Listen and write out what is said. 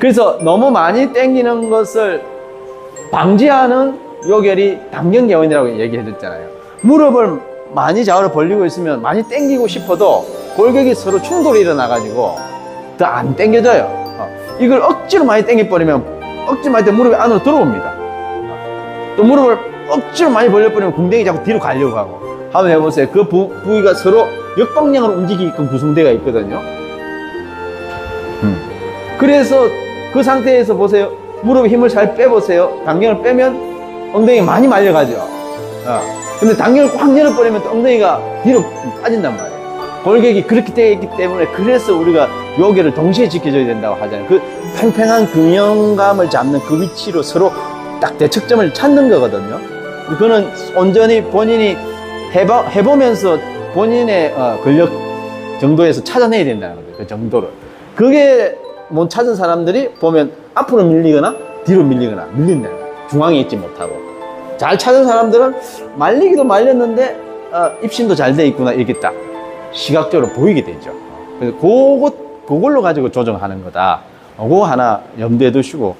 그래서 너무 많이 당기는 것을 방지하는 요결이 당경개원이라고 얘기해 줬잖아요. 무릎을 많이 좌우로 벌리고 있으면 많이 당기고 싶어도 골격이 서로 충돌이 일어나가지고 더안 당겨져요. 어, 이걸 억지로 많이 당겨버리면 억지로 많이 무릎이 안으로 들어옵니다. 또 무릎을 억지로 많이 벌려버리면 궁뎅이 자꾸 뒤로 가려고 하고 한번 해보세요. 그 부, 부위가 서로 역방향으로 움직이게끔 구성되어 있거든요. 음. 그래서 그 상태에서 보세요. 무릎에 힘을 잘 빼보세요. 당경을 빼면 엉덩이 많이 말려가죠. 어. 근데 당경을 꽉 열어버리면 또 엉덩이가 뒤로 빠진단 말이에요. 골격이 그렇게 되어 있기 때문에 그래서 우리가 요괴를 동시에 지켜줘야 된다고 하잖아요. 그 팽팽한 균형감을 잡는 그 위치로 서로 딱 대척점을 찾는 거거든요. 그거는 온전히 본인이 해봐, 해보면서 본인의 어, 근력 정도에서 찾아내야 된다는 거죠. 그 정도를. 그게 못 찾은 사람들이 보면 앞으로 밀리거나 뒤로 밀리거나 거예요. 중앙에 있지 못하고. 잘 찾은 사람들은 말리기도 말렸는데 어, 입심도 잘 돼 있구나 이렇게 딱 시각적으로 보이게 되죠. 그래서 그것, 그걸로 가지고 조정하는 거다. 그거 하나 염두에 두시고